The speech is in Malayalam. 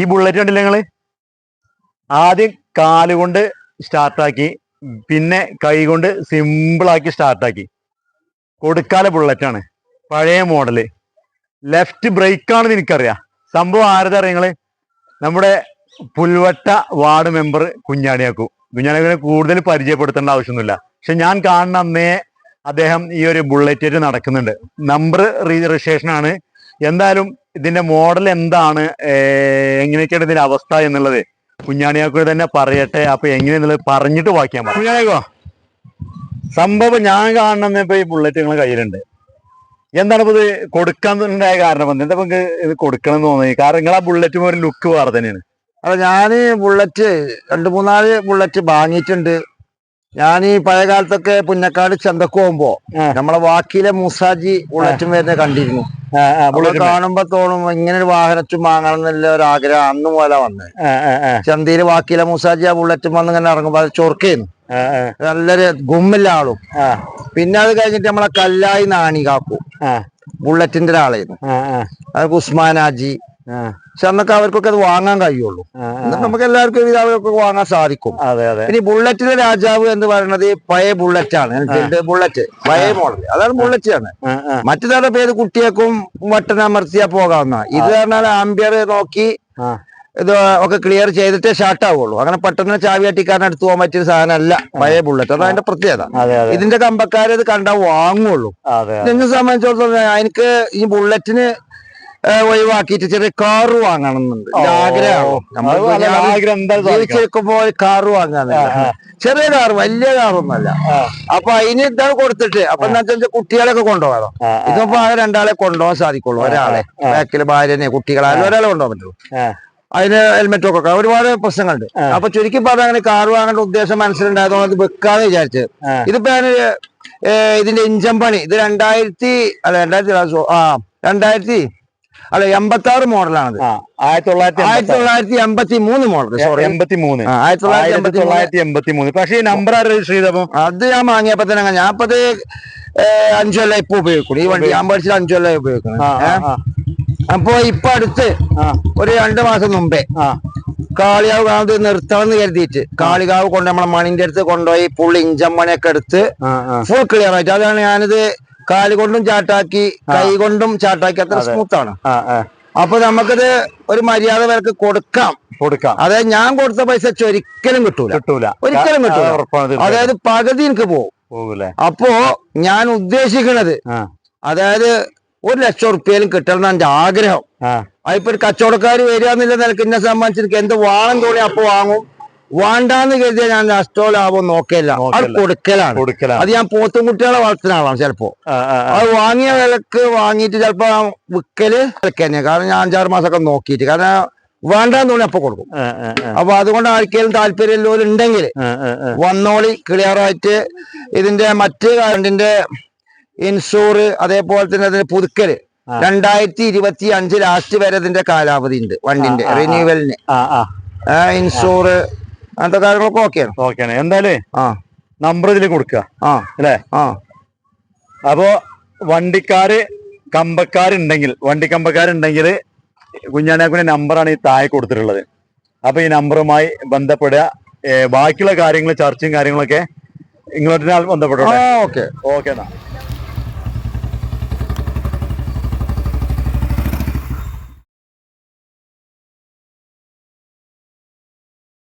ഈ ബുള്ളറ്റ് കണ്ടില്ല നിങ്ങൾ? ആദ്യം കാലുകൊണ്ട് സ്റ്റാർട്ടാക്കി പിന്നെ കൈ കൊണ്ട് സിമ്പിളാക്കി സ്റ്റാർട്ടാക്കി കൊടുക്കാല ബുള്ളറ്റാണ് പഴയ മോഡൽ ലെഫ്റ്റ് ബ്രേക്കാണെന്ന് എനിക്കറിയാം. സംഭവം ആരതാ അറിയാം നിങ്ങൾ? നമ്മുടെ പുൽവട്ട വാർഡ് മെമ്പർ കുഞ്ഞാണിയാക്കു. കുഞ്ഞാണിയാക്കുവിനെ കൂടുതൽ പരിചയപ്പെടുത്തേണ്ട ആവശ്യമൊന്നുമില്ല. പക്ഷെ ഞാൻ കാണുന്ന അന്നേ അദ്ദേഹം ഈ ഒരു ബുള്ളറ്റ് നടക്കുന്നുണ്ട്. നമ്പർ രജിസ്ട്രേഷൻ ആണ്. എന്തായാലും ഇതിന്റെ മോഡൽ എന്താണ്? എങ്ങനെയൊക്കെയാണ് ഇതിന്റെ അവസ്ഥ എന്നുള്ളത് കുഞ്ഞാണിയാക്കു തന്നെ പറയട്ടെ. അപ്പൊ എങ്ങനെയെന്നുള്ളത് പറഞ്ഞിട്ട് വാക്കിയാൻ പറ കുഞ്ഞാണിയാക്കോ? സംഭവം ഞാൻ കാണുന്ന ഇപ്പൊ ഈ ബുള്ളറ്റ് നിങ്ങളെ കയ്യിലുണ്ട്. എന്താണ് ഇത് കൊടുക്കാൻ ഉണ്ടായ കാരണം? എന്താ ഇപ്പൊ നിങ്ങക്ക് ഇത് കൊടുക്കണം എന്ന് തോന്നി കാരണം നിങ്ങൾ ആ ബുള്ളറ്റ് ഒരു ലുക്ക് വേറെ തന്നെയാണ്. അപ്പൊ ഞാൻ ബുള്ളറ്റ് രണ്ട് മൂന്നാൽ ബുള്ളറ്റ് വാങ്ങിയിട്ടുണ്ട്. ഞാൻ ഈ പഴയ കാലത്തൊക്കെ പുന്നക്കാട് ചന്തക്ക് പോകുമ്പോ. നമ്മളെ വാക്കിലെ മൂസാജി ബുള്ളറ്റും വരുന്ന കണ്ടിരുന്നു. കാണുമ്പോ തോന്നും ഇങ്ങനെ ഒരു വാഹനച്ചും വാങ്ങണം എന്നുള്ള ഒരു ആഗ്രഹം. അന്ന് പോലെ ആ, ചന്തയിൽ വാക്കിലെ മൂസാജി ആ ബുള്ളറ്റും വന്ന് ഇങ്ങനെ ഇറങ്ങുമ്പോ അത് ആ, നല്ലൊരു ഗുമ്മില്ല ആളും. പിന്നെ അത് കഴിഞ്ഞിട്ട് നമ്മളെ കല്ലായി നാണി കാക്കു. ബുള്ളറ്റിന്റെ ഒരാളായിരുന്നു. അത് ഉസ്മാനാജി പക്ഷെ അന്നൊക്കെ അവർക്കൊക്കെ അത് വാങ്ങാൻ കഴിയുള്ളൂ. നമുക്ക് എല്ലാവർക്കും ഇത് അവർക്കൊക്കെ വാങ്ങാൻ സാധിക്കും. അതെ അതെ. ഇനി ബുള്ളറ്റിന്റെ രാജാവ് എന്ന് പറയുന്നത് പഴയ ബുള്ളറ്റ് ആണ് ബുള്ളറ്റ് പഴയ മോഡൽ അതാണ് ബുള്ളറ്റ് ആണ് ആ, ആ, മറ്റു തരം പേര് കുട്ടിയേക്കും വട്ടനമർത്തിയാ പോകാവുന്ന. ഇത് പറഞ്ഞാൽ ആംബിയർ നോക്കി ഇത് ഒക്കെ ക്ലിയർ ചെയ്തിട്ടേ ഷാർട്ട് ആവുള്ളൂ അങ്ങനെ പെട്ടെന്ന് ചാവിയാട്ടിക്കാരൻ അടുത്ത് പോകാൻ പറ്റിയ സാധനമല്ല പഴയ ബുള്ളറ്റ്. അതാണ് അതിന്റെ പ്രത്യേകത. ഇതിന്റെ കമ്പക്കാരെ ഇത് കണ്ടാ വാങ്ങുള്ളൂ. എന്നെ സംബന്ധിച്ചിടത്തോളം എനിക്ക് ഈ ബുള്ളറ്റിന് ഒഴിവാക്കിയിട്ട് ചെറിയ കാറ് വാങ്ങണം എന്നുണ്ട് എന്റെ ആഗ്രഹമാണ്? അത് നമ്മളിപ്പോ നല്ല ഞാൻ ആഗ്രഹം. ജീവിച്ചിരിക്കുമ്പോ ആ, ആ. ചെറിയ കാർ വലിയ കാറൊന്നുമല്ല. ആ, അപ്പൊ അതിന് ഇതാണ് കൊടുത്തിട്ട്. അപ്പൊ എന്താ വെച്ചാൽ കുട്ടികളൊക്കെ കൊണ്ടുപോകാം ആ, ആ, ഇതിപ്പോ ആ രണ്ടാളെ കൊണ്ടുപോകാൻ സാധിക്കുള്ളൂ. ഒരാളെ. ആ. ബാക്കിൽ ഭാര്യനെ കുട്ടികളായാലും ഒരാളെ കൊണ്ടുപോകാൻ പറ്റുള്ളൂ അതിന് ഹെൽമെറ്റ് ഒക്കെ ഒരുപാട് പ്രശ്നങ്ങളുണ്ട്. അപ്പൊ ചുരുക്കി പറഞ്ഞ അങ്ങനെ കാർ വാങ്ങേണ്ട ഉദ്ദേശം മനസ്സിലുണ്ടായതുകൊണ്ട് അത് വെക്കാന്ന് വിചാരിച്ചത്. ഇതിപ്പോ ഞാൻ ഇതിന്റെ ഇഞ്ചൻ പണി. ഇത് രണ്ടായിരത്തി അല്ല രണ്ടായിരത്തി ആ രണ്ടായിരത്തി അല്ല എൺപത്തി ആറ് മോഡലാണത്. ആയിരത്തി തൊള്ളായിരത്തി ആയിരത്തി തൊള്ളായിരത്തി എൺപത്തി മൂന്ന് മോഡൽ സോറി എൺപത്തി മൂന്ന് ആയിരത്തി തൊള്ളായിരത്തി തൊള്ളായിരത്തി എൺപത്തി മൂന്ന് പക്ഷേ ഈ നമ്പർ ആര് രജിസ്റ്റർ ചെയ്തപ്പോ? അത് ഞാൻ വാങ്ങിയപ്പോ തന്നെ അത് അഞ്ചു കൊല്ലം ഇപ്പൊ ഉപയോഗിക്കുള്ളൂ ഈ വണ്ടി ഞാൻ പഠിച്ചത് അഞ്ചു കൊല്ലം ഉപയോഗിക്കണം അപ്പൊ ഇപ്പൊ അടുത്ത് ഒരു രണ്ടു മാസം മുമ്പേ കാളികാവ് കാണുന്നത് നിർത്തണം കരുതിയിട്ട് കാളികാവ് കൊണ്ട് നമ്മളെ മണിന്റെ അടുത്ത് കൊണ്ടുപോയി പുള്ളി ഇഞ്ചം മണിയൊക്കെ എടുത്ത്. ഫുൾ ക്ലിയർ ആയിട്ട്. അതാണ് ഞാനിത് കാൽ കൊണ്ടും ചാട്ടാക്കി കൈകൊണ്ടും ചാട്ടാക്കി അത്ര സ്മൂത്ത് ആണ് ആ, ആ. അപ്പൊ നമുക്കിത് ഒരു മര്യാദ വരക്ക് കൊടുക്കാം. കൊടുക്കാം. അതായത് ഞാൻ കൊടുത്ത പൈസ ഒരിക്കലും കിട്ടൂല. കിട്ടൂല. ഒരിക്കലും കിട്ടൂല. അതായത് പകുതി എനിക്ക് പോകും അപ്പോ ഞാൻ ഉദ്ദേശിക്കുന്നത് അതായത് ഒരു ലക്ഷം ഉറുപ്പ്യയിലും കിട്ടണം എന്റെ ആഗ്രഹം. അതിപ്പോ ഒരു കച്ചവടക്കാർ വരിക എന്നുള്ള നിലയ്ക്ക് എന്നെ സംബന്ധിച്ച് എനിക്ക് എന്ത് വാണം തോണി അപ്പൊ വാങ്ങും. വാണ്ടാന്ന് കരുതിയാൽ ഞാൻ നഷ്ടോ ലാഭം നോക്കില്ല അത് കൊടുക്കലാണ് അത് ഞാൻ പോത്തും കുട്ടികളെ വളർത്തുന്ന ആളാണ് ചിലപ്പോ. അത് വാങ്ങിയ വിലക്ക് വാങ്ങിയിട്ട് ചിലപ്പോ വിക്കൽ വിലക്ക് കാരണം ഞാൻ അഞ്ചാറ് മാസമൊക്കെ നോക്കിയിട്ട് കാരണം വേണ്ടാന്ന് തോന്നി അപ്പൊ കൊടുക്കും. അപ്പൊ അതുകൊണ്ട് ആർക്കെങ്കിലും താല്പര്യം ഉണ്ടെങ്കിൽ. വന്നോളി ക്ലിയർ ആയിട്ട് ഇതിന്റെ മറ്റ് കറണ്ടിന്റെ ഇൻഷൂർ അതേപോലെ തന്നെ അതിന്റെ പുതുക്കൽ. രണ്ടായിരത്തി ഇരുപത്തി അഞ്ച് ലാസ്റ്റ് വരെ ഇതിന്റെ കാലാവധി ഉണ്ട് വണ്ടിന്റെ. റിന്യൂവലിന് ഇൻഷൂർ അങ്ങനത്തെ കാര്യങ്ങളൊക്കെ ഓക്കെയാണ് ഓക്കെയാണ് എന്തായാലും ആ. നമ്പർ ഇതിൽ കൊടുക്കുക ആ. അല്ലേ? ആ. അപ്പോ വണ്ടിക്കാര് കമ്പക്കാരുണ്ടെങ്കിൽ വണ്ടി കമ്പക്കാരുണ്ടെങ്കിൽ കുഞ്ഞാനാക്കുന്റെ നമ്പറാണ് ഈ താഴെ കൊടുത്തിട്ടുള്ളത്. അപ്പൊ ഈ നമ്പറുമായി ബന്ധപ്പെടുക. ബാക്കിയുള്ള കാര്യങ്ങൾ ചർച്ചയും കാര്യങ്ങളൊക്കെ ഇങ്ങോട്ടിനാൾ ബന്ധപ്പെട്ടോട്ടെ ഓക്കെ ഓക്കെ എന്നാ.